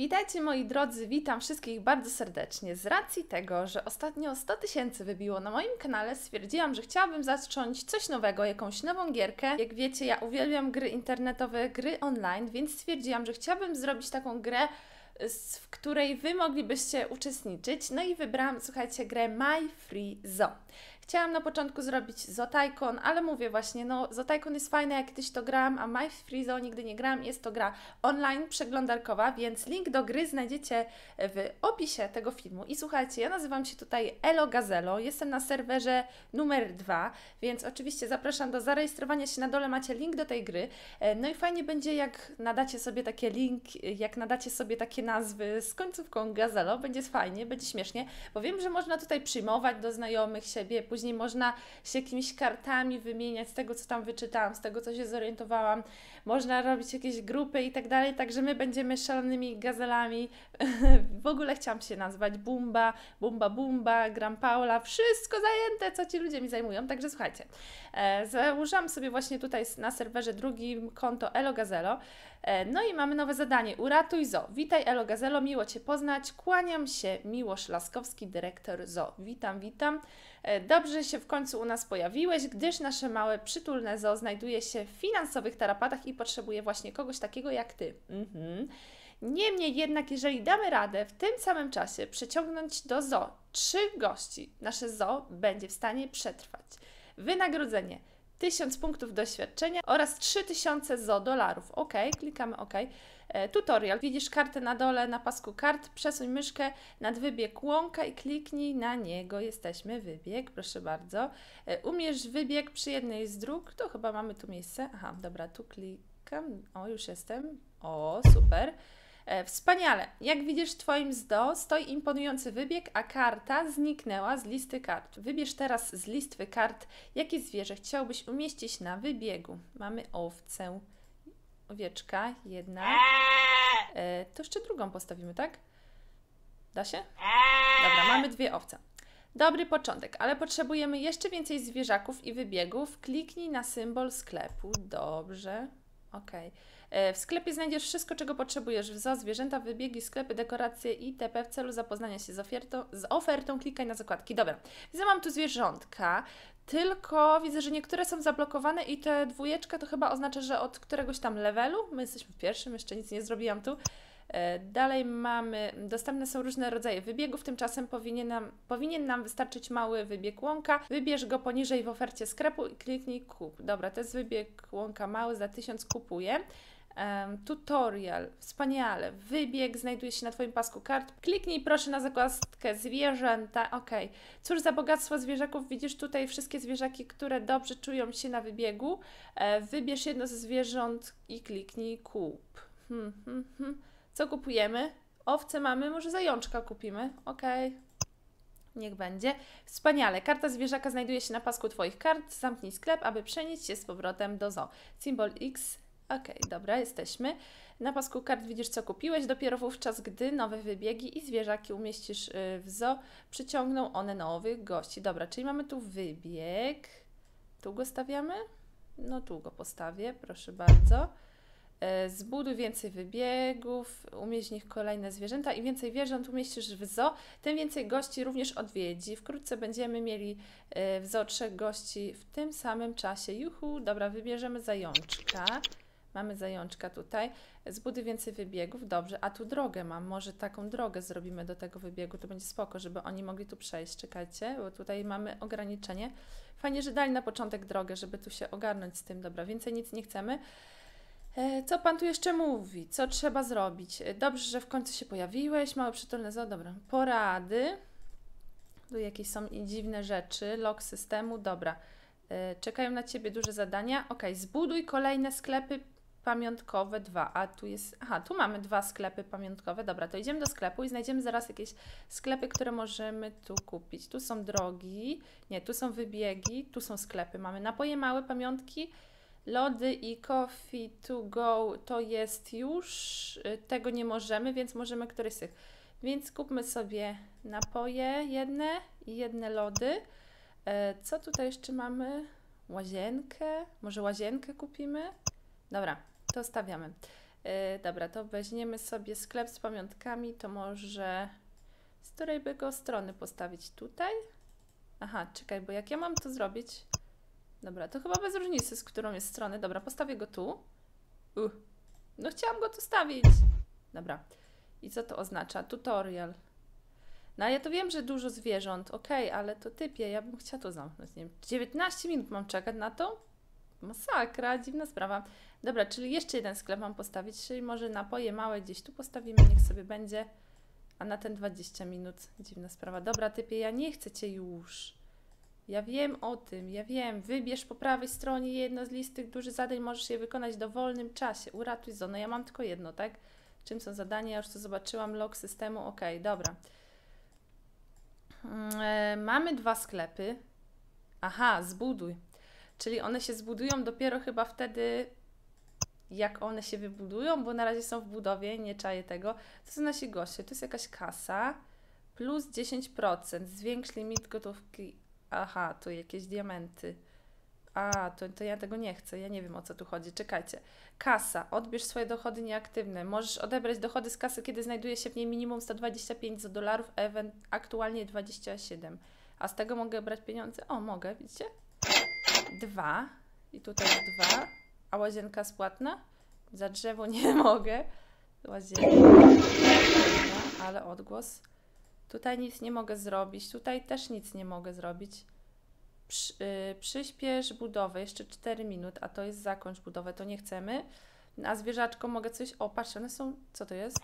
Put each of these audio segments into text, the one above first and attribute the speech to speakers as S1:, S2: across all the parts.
S1: Witajcie moi drodzy, witam wszystkich bardzo serdecznie. Z racji tego, że ostatnio 100 tysięcy wybiło na moim kanale, stwierdziłam, że chciałabym zacząć coś nowego, jakąś nową gierkę. Jak wiecie, ja uwielbiam gry internetowe, gry online, więc stwierdziłam, że chciałabym zrobić taką grę, w której Wy moglibyście uczestniczyć. No i wybrałam, słuchajcie, grę My Free Zoo. Chciałam na początku zrobić Zotaikon, ale mówię właśnie, no Zotaikon jest fajne, jak kiedyś to grałam, a My Free Zone nigdy nie grałam. Jest to gra online, przeglądarkowa, więc link do gry znajdziecie w opisie tego filmu. I słuchajcie, ja nazywam się tutaj Elo Gazelo, jestem na serwerze numer 2, więc oczywiście zapraszam do zarejestrowania się. Na dole macie link do tej gry. No i fajnie będzie, jak nadacie sobie takie link, jak nadacie sobie takie nazwy z końcówką Gazelo, będzie fajnie, będzie śmiesznie, bo wiem, że można tutaj przyjmować do znajomych siebie, później później można się jakimiś kartami wymieniać z tego, co tam wyczytałam, z tego, co się zorientowałam. Można robić jakieś grupy i tak dalej, także my będziemy szalonymi gazelami. w ogóle chciałam się nazwać Bumba, Bumba Bumba, Gram Paula, wszystko zajęte, co ci ludzie mi zajmują. Także słuchajcie, e, założyłam sobie właśnie tutaj na serwerze drugim konto Elo Gazelo. E, no i mamy nowe zadanie. Uratuj Zo. Witaj Elo Gazelo, miło Cię poznać. Kłaniam się, Miłosz Laskowski, dyrektor Zo. Witam, witam. E, dobrze się w końcu u nas pojawiłeś, gdyż nasze małe, przytulne zoo znajduje się w finansowych tarapatach i potrzebuje właśnie kogoś takiego jak Ty. Mhm. Niemniej jednak, jeżeli damy radę w tym samym czasie przeciągnąć do zoo trzy gości, nasze zoo będzie w stanie przetrwać. Wynagrodzenie 1000 punktów doświadczenia oraz 3000 zo dolarów. OK, klikamy OK. E, tutorial. Widzisz kartę na dole na pasku kart. Przesuń myszkę nad wybieg łąka i kliknij na niego. Jesteśmy wybieg, proszę bardzo. E, umierz wybieg przy jednej z dróg. To chyba mamy tu miejsce. Aha, dobra, tu klikam. O, już jestem. O, super. E, wspaniale. Jak widzisz, w Twoim ZDO stoi imponujący wybieg, a karta zniknęła z listy kart. Wybierz teraz z listy kart, jakie zwierzę chciałbyś umieścić na wybiegu. Mamy owcę, owieczka, jedna. E, to jeszcze drugą postawimy, tak? Da się? Dobra, mamy dwie owce. Dobry początek, ale potrzebujemy jeszcze więcej zwierzaków i wybiegów. Kliknij na symbol sklepu. Dobrze. Ok. E, w sklepie znajdziesz wszystko, czego potrzebujesz. Wzo, zwierzęta, wybiegi, sklepy, dekoracje itp. W celu zapoznania się z ofertą, z ofertą klikaj na zakładki. Dobra, widzę, mam tu zwierzątka, tylko widzę, że niektóre są zablokowane i te dwójeczka to chyba oznacza, że od któregoś tam levelu, my jesteśmy w pierwszym, jeszcze nic nie zrobiłam tu, Dalej mamy, dostępne są różne rodzaje wybiegów, tymczasem powinien nam, powinien nam wystarczyć mały wybieg łąka. Wybierz go poniżej w ofercie sklepu i kliknij kup. Dobra, to jest wybieg łąka mały, za 1000 kupuję um, tutorial, wspaniale, wybieg znajduje się na Twoim pasku kart. Kliknij proszę na zakładkę zwierzęta, ok. Cóż za bogactwo zwierzaków, widzisz tutaj wszystkie zwierzaki, które dobrze czują się na wybiegu. E, wybierz jedno ze zwierząt i kliknij kup. Hmm, hmm, hmm. Co kupujemy? Owce mamy, może zajączka kupimy, ok. Niech będzie. Wspaniale. Karta zwierzaka znajduje się na pasku Twoich kart. Zamknij sklep, aby przenieść się z powrotem do zoo. Symbol X Ok, dobra, jesteśmy. Na pasku kart widzisz, co kupiłeś. Dopiero wówczas, gdy nowe wybiegi i zwierzaki umieścisz y, w zoo, przyciągną one nowych gości. Dobra, czyli mamy tu wybieg. Tu go stawiamy? No tu go postawię, proszę bardzo. E, zbuduj więcej wybiegów, umieść w nich kolejne zwierzęta i więcej zwierząt umieścisz w zoo, tym więcej gości również odwiedzi. Wkrótce będziemy mieli e, w zoo trzech gości w tym samym czasie. Juhu, dobra, wybierzemy zajączka. Mamy zajączka tutaj. Zbuduj więcej wybiegów. Dobrze, a tu drogę mam. Może taką drogę zrobimy do tego wybiegu. To będzie spoko, żeby oni mogli tu przejść. Czekajcie, bo tutaj mamy ograniczenie. Fajnie, że dali na początek drogę, żeby tu się ogarnąć z tym. Dobra, więcej nic nie chcemy. E, co Pan tu jeszcze mówi? Co trzeba zrobić? E, dobrze, że w końcu się pojawiłeś. Małe przytulne zo. Dobra, porady. Tu jakieś są dziwne rzeczy. Log systemu. Dobra. E, czekają na Ciebie duże zadania. Ok, zbuduj kolejne sklepy pamiątkowe dwa, a tu jest, aha, tu mamy dwa sklepy pamiątkowe, dobra, to idziemy do sklepu i znajdziemy zaraz jakieś sklepy, które możemy tu kupić. Tu są drogi, nie, tu są wybiegi, tu są sklepy, mamy napoje małe, pamiątki, lody i coffee to go to jest już, y, tego nie możemy, więc możemy któryś z tych. Więc kupmy sobie napoje jedne i jedne lody. E, co tutaj jeszcze mamy? Łazienkę? Może łazienkę kupimy? Dobra, to stawiamy. Yy, dobra, to weźmiemy sobie sklep z pamiątkami, to może z której by go strony postawić? Tutaj? Aha, czekaj, bo jak ja mam to zrobić? Dobra, to chyba bez różnicy, z którą jest strony. Dobra, postawię go tu. Uh. No chciałam go tu stawić. Dobra. I co to oznacza? Tutorial. No ja to wiem, że dużo zwierząt, okej, okay, ale to typie, ja bym chciała to zamknąć. Nie wiem, 19 minut mam czekać na to? Masakra, dziwna sprawa. Dobra, czyli jeszcze jeden sklep mam postawić, czyli może napoje małe gdzieś tu postawimy, niech sobie będzie. A na ten 20 minut, dziwna sprawa. Dobra, typie, ja nie chcę Cię już. Ja wiem o tym, ja wiem. Wybierz po prawej stronie jedno z listy dużych zadań, możesz je wykonać w dowolnym czasie. Uratuj zonę. Ja mam tylko jedno, tak? Czym są zadania? Ja już to zobaczyłam. Log systemu. Ok, dobra. E, mamy dwa sklepy. Aha, zbuduj. Czyli one się zbudują dopiero chyba wtedy, jak one się wybudują, bo na razie są w budowie, nie czaję tego. To są nasi goście. To jest jakaś kasa plus 10%. Zwiększ limit gotówki. Aha, tu jakieś diamenty. A, to, to ja tego nie chcę. Ja nie wiem o co tu chodzi. Czekajcie. Kasa. Odbierz swoje dochody nieaktywne. Możesz odebrać dochody z kasy, kiedy znajduje się w niej minimum 125 dolarów, a aktualnie 27. A z tego mogę brać pieniądze? O, mogę, widzicie? Dwa. I tutaj jest dwa. A łazienka spłatna? Za drzewo nie mogę. Łazienka. Ale odgłos. Tutaj nic nie mogę zrobić. Tutaj też nic nie mogę zrobić. Przy, yy, przyspiesz budowę. Jeszcze 4 minut, a to jest zakończ budowę. To nie chcemy. A zwierzaczko mogę coś... O, patrz, one są... Co to jest?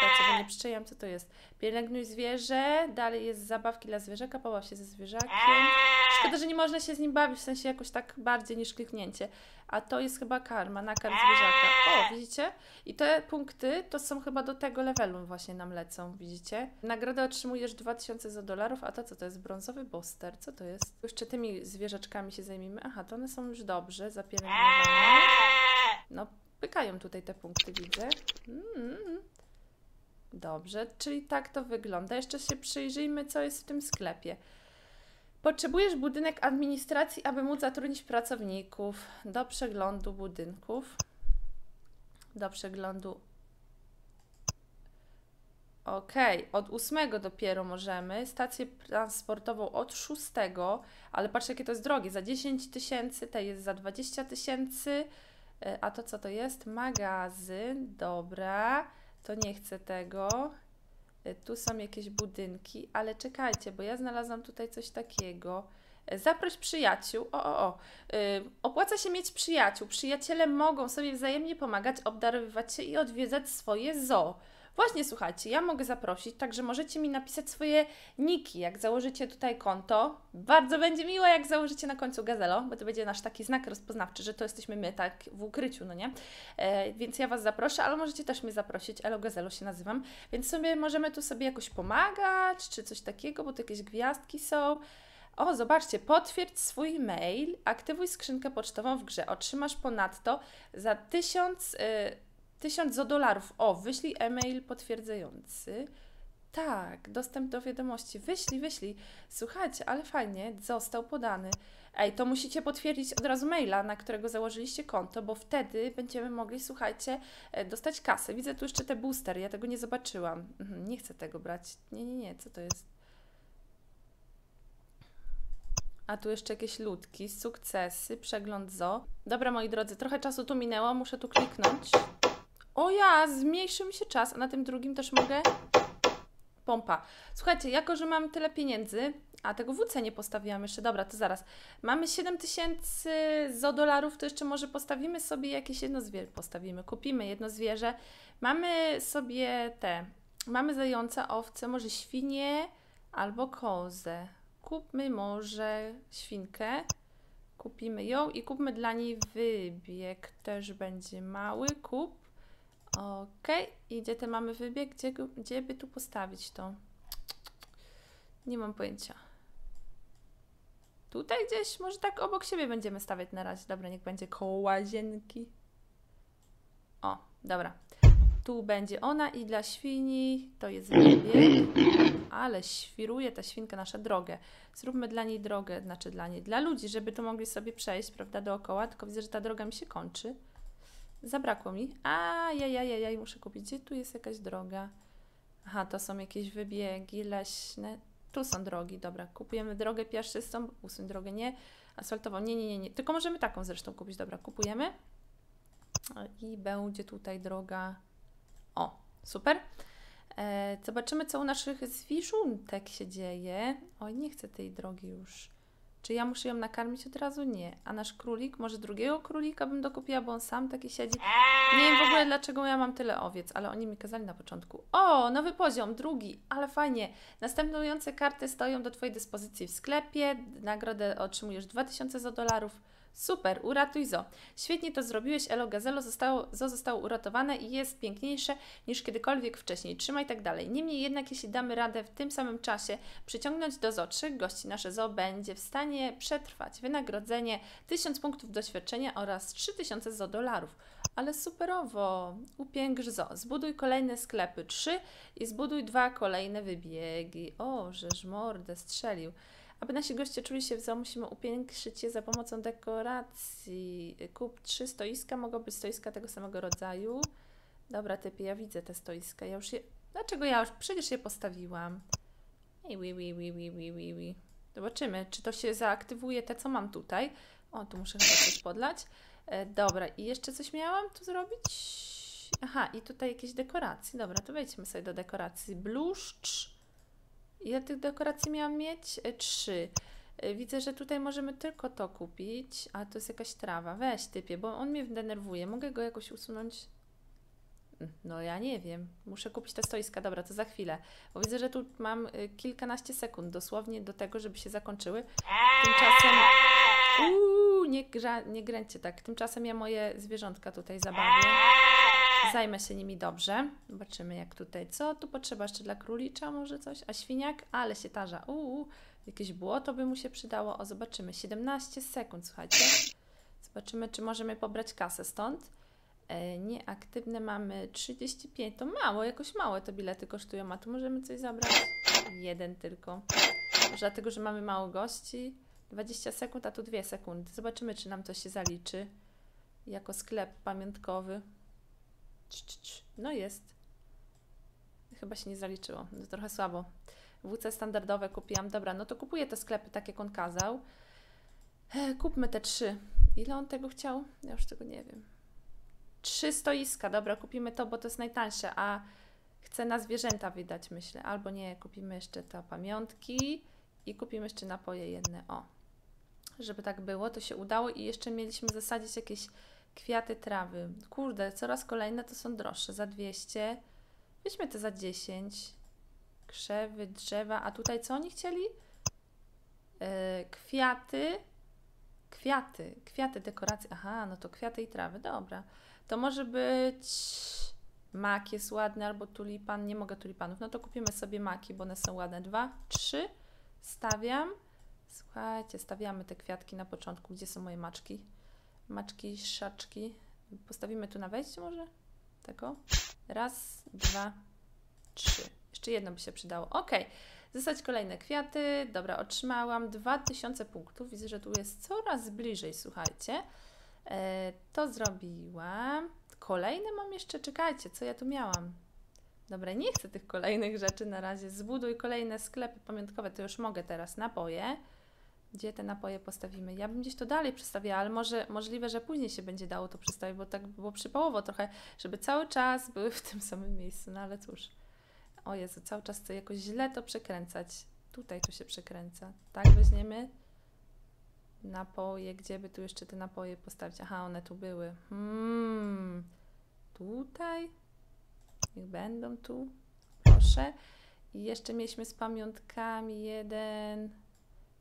S1: Czekajcie, bo nie przyczajam, co to jest. Pielęgnuj zwierzę. Dalej jest zabawki dla zwierzaka. Pobaw się ze zwierzakiem. Szkoda, że nie można się z nim bawić, w sensie jakoś tak bardziej niż kliknięcie. A to jest chyba karma, nakarm zwierzaka. O, widzicie? I te punkty to są chyba do tego levelu właśnie nam lecą, widzicie? Nagrodę otrzymujesz 2000 za dolarów, a to co to jest? Brązowy booster. Co to jest? Jeszcze tymi zwierzaczkami się zajmijmy. Aha, to one są już dobrze zapielęgnowane. No, pykają tutaj te punkty, widzę. Mm. Dobrze, czyli tak to wygląda. Jeszcze się przyjrzyjmy, co jest w tym sklepie. Potrzebujesz budynek administracji, aby móc zatrudnić pracowników do przeglądu budynków. Do przeglądu. Ok, od ósmego dopiero możemy. Stację transportową od szóstego, ale patrz jakie to jest drogie. Za 10 tysięcy, ta jest za 20 tysięcy. E, a to co to jest? Magazyn, dobra. To nie chcę tego. E, tu są jakieś budynki, ale czekajcie, bo ja znalazłam tutaj coś takiego. E, zaproś przyjaciół. O, o, o. Opłaca się mieć przyjaciół. Przyjaciele mogą sobie wzajemnie pomagać, obdarowywać się i odwiedzać swoje zoo. Właśnie słuchajcie, ja mogę zaprosić, także możecie mi napisać swoje niki, jak założycie tutaj konto. Bardzo będzie miło, jak założycie na końcu gazelo, bo to będzie nasz taki znak rozpoznawczy, że to jesteśmy my, tak, w ukryciu, no nie? E, więc ja Was zaproszę, ale możecie też mnie zaprosić, Elo Gazelo się nazywam, więc sobie możemy tu sobie jakoś pomagać, czy coś takiego, bo tu jakieś gwiazdki są. O, zobaczcie, potwierdź swój mail, aktywuj skrzynkę pocztową w grze. Otrzymasz ponadto za tysiąc... Y 1000 dolarów. O, wyślij e-mail potwierdzający. Tak, dostęp do wiadomości. Wyślij, wyślij. Słuchajcie, ale fajnie, został podany. Ej, to musicie potwierdzić od razu maila, na którego założyliście konto, bo wtedy będziemy mogli, słuchajcie, e, dostać kasę. Widzę tu jeszcze te boostery, ja tego nie zobaczyłam. Mhm, nie chcę tego brać. Nie, nie, nie, co to jest? A tu jeszcze jakieś ludki, sukcesy, przegląd zo. Dobra, moi drodzy, trochę czasu tu minęło, muszę tu kliknąć. O ja, zmniejszył mi się czas, a na tym drugim też mogę... Pompa. Słuchajcie, jako że mam tyle pieniędzy, a tego WC nie postawiłam jeszcze, dobra, to zaraz. Mamy 7 tysięcy zo dolarów, to jeszcze może postawimy sobie jakieś jedno zwierzę. Postawimy, kupimy jedno zwierzę. Mamy sobie te, mamy zająca, owce, może świnie albo kozę. Kupmy może świnkę. Kupimy ją i kupmy dla niej wybieg. Też będzie mały. Kup. Ok, i gdzie te mamy wybieg? Gdzie, gdzie by tu postawić to? Nie mam pojęcia. Tutaj gdzieś, może tak obok siebie będziemy stawiać na razie. Dobra, niech będzie koło łazienki. O, dobra. Tu będzie ona i dla świni to jest wybieg. Ale świruje ta świnka nasza drogę. Zróbmy dla niej drogę, znaczy dla niej, dla ludzi, żeby tu mogli sobie przejść, prawda, dookoła. Tylko widzę, że ta droga mi się kończy. Zabrakło mi. A, ja, ja, ja, ja, muszę kupić. Gdzie tu jest jakaś droga? Aha, to są jakieś wybiegi leśne. Tu są drogi, dobra. Kupujemy drogę piaszczystą, usuń drogę, nie. Asfaltową, nie, nie, nie, nie. Tylko możemy taką zresztą kupić, dobra. Kupujemy. I będzie tutaj droga. O, super. E, zobaczymy, co u naszych zwierzątek się dzieje. Oj, nie chcę tej drogi już. Czy ja muszę ją nakarmić od razu? Nie. A nasz królik? Może drugiego królika bym dokupiła, bo on sam taki siedzi. Nie wiem w ogóle, dlaczego ja mam tyle owiec, ale oni mi kazali na początku. O, nowy poziom, drugi, ale fajnie. Następujące karty stoją do Twojej dyspozycji w sklepie. Nagrodę otrzymujesz 2000 za dolarów Super, uratuj Zo. Świetnie to zrobiłeś, Elo Gazelo zostało, Zo zostało uratowane i jest piękniejsze niż kiedykolwiek wcześniej. Trzymaj tak dalej. Niemniej jednak, jeśli damy radę w tym samym czasie przyciągnąć do Zo trzech gości, nasze Zo będzie w stanie przetrwać. Wynagrodzenie 1000 punktów doświadczenia oraz 3000 Zo dolarów. Ale superowo. Upiększ Zo. Zbuduj kolejne sklepy 3 i zbuduj dwa kolejne wybiegi. O, żeż mordę strzelił. Aby nasi goście czuli się w zoo, musimy upiększyć je za pomocą dekoracji. Kup trzy stoiska, mogą być stoiska tego samego rodzaju. Dobra, typie, ja widzę te stoiska. Ja już je... Dlaczego ja już? Przecież je postawiłam. I wi, wi, wi, wi, wi, wi, wi. Zobaczymy, czy to się zaaktywuje, te co mam tutaj. O, tu muszę chyba coś podlać. E, dobra, i jeszcze coś miałam tu zrobić? Aha, i tutaj jakieś dekoracje. Dobra, to wejdźmy sobie do dekoracji. Bluszcz. Ile tych dekoracji miałam mieć? E, trzy. E, widzę, że tutaj możemy tylko to kupić, a to jest jakaś trawa. Weź typie, bo on mnie denerwuje. Mogę go jakoś usunąć? Mm, no ja nie wiem. Muszę kupić te stoiska. Dobra, to za chwilę. Bo widzę, że tu mam e, kilkanaście sekund dosłownie do tego, żeby się zakończyły. Tymczasem... Uuu, nie, gra, nie gręcie tak. Tymczasem ja moje zwierzątka tutaj zabawię. Zajmę się nimi dobrze. Zobaczymy jak tutaj. Co tu potrzeba jeszcze dla królicza? Może coś? A świniak? Ale się tarza. Uuu, jakieś błoto by mu się przydało. O, zobaczymy. 17 sekund, słuchajcie. Zobaczymy, czy możemy pobrać kasę stąd. E, nieaktywne mamy 35. To mało, jakoś małe to bilety kosztują. A tu możemy coś zabrać? Jeden tylko. Może dlatego, że mamy mało gości. 20 sekund, a tu 2 sekundy. Zobaczymy, czy nam to się zaliczy jako sklep pamiątkowy. No jest. Chyba się nie zaliczyło. To trochę słabo. WC standardowe kupiłam. Dobra, no to kupuję te sklepy tak, jak on kazał. E, kupmy te trzy. Ile on tego chciał? Ja już tego nie wiem. Trzy stoiska. Dobra, kupimy to, bo to jest najtańsze, a chcę na zwierzęta wydać, myślę. Albo nie, kupimy jeszcze te pamiątki i kupimy jeszcze napoje jedne. O, żeby tak było, to się udało i jeszcze mieliśmy zasadzić jakieś Kwiaty, trawy. Kurde, coraz kolejne to są droższe. Za 200. Weźmy te za 10. Krzewy, drzewa. A tutaj co oni chcieli? Yy, kwiaty. Kwiaty. Kwiaty, dekoracje. Aha, no to kwiaty i trawy. Dobra. To może być mak jest ładny albo tulipan. Nie mogę tulipanów. No to kupimy sobie maki, bo one są ładne. Dwa, trzy. Stawiam. Słuchajcie, stawiamy te kwiatki na początku. Gdzie są moje maczki? Maczki, szaczki. Postawimy tu na wejście może? Tego. Raz, dwa, trzy. Jeszcze jedno by się przydało. Ok. Zostać kolejne kwiaty. Dobra, otrzymałam 2000 punktów. Widzę, że tu jest coraz bliżej, słuchajcie. E, to zrobiłam. Kolejne mam jeszcze, czekajcie, co ja tu miałam? Dobra, nie chcę tych kolejnych rzeczy na razie. Zbuduj kolejne sklepy pamiątkowe, to już mogę teraz napoje. Gdzie te napoje postawimy? Ja bym gdzieś to dalej przestawiała, ale może możliwe, że później się będzie dało to przestawić, bo tak było przypałowo trochę, żeby cały czas były w tym samym miejscu, no ale cóż. O Jezu, cały czas chcę jakoś źle to przekręcać. Tutaj tu się przekręca. Tak, weźmiemy napoje. Gdzie by tu jeszcze te napoje postawić? Aha, one tu były. Hmm. Tutaj? Niech będą tu. Proszę. I jeszcze mieliśmy z pamiątkami jeden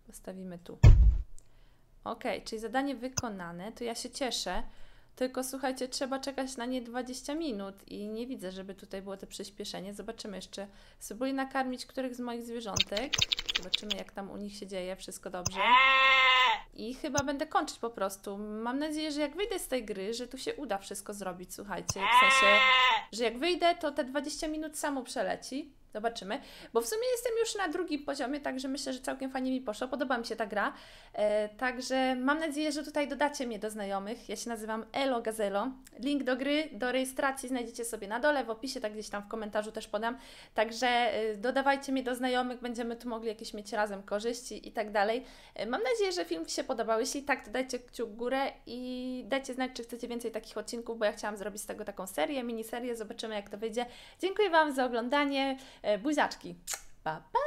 S1: Postawimy tu. Ok, czyli zadanie wykonane, to ja się cieszę. Tylko słuchajcie, trzeba czekać na nie 20 minut i nie widzę, żeby tutaj było to przyspieszenie. Zobaczymy jeszcze. Spróbuję nakarmić których z moich zwierzątek. Zobaczymy, jak tam u nich się dzieje. Wszystko dobrze. I chyba będę kończyć po prostu. Mam nadzieję, że jak wyjdę z tej gry, że tu się uda wszystko zrobić, słuchajcie. W sensie, że jak wyjdę, to te 20 minut samo przeleci. Zobaczymy. Bo w sumie jestem już na drugim poziomie, także myślę, że całkiem fajnie mi poszło. Podoba mi się ta gra. E, także mam nadzieję, że tutaj dodacie mnie do znajomych. Ja się nazywam Elo Gazelo. Link do gry, do rejestracji znajdziecie sobie na dole, w opisie, tak gdzieś tam w komentarzu też podam. Także e, dodawajcie mnie do znajomych, będziemy tu mogli jakieś mieć razem korzyści i tak dalej. E, mam nadzieję, że film się podobał. Jeśli tak, to dajcie kciuk w górę i dajcie znać, czy chcecie więcej takich odcinków, bo ja chciałam zrobić z tego taką serię, miniserię. Zobaczymy, jak to wyjdzie. Dziękuję Wam za oglądanie. E, buziaczki. Pa, pa!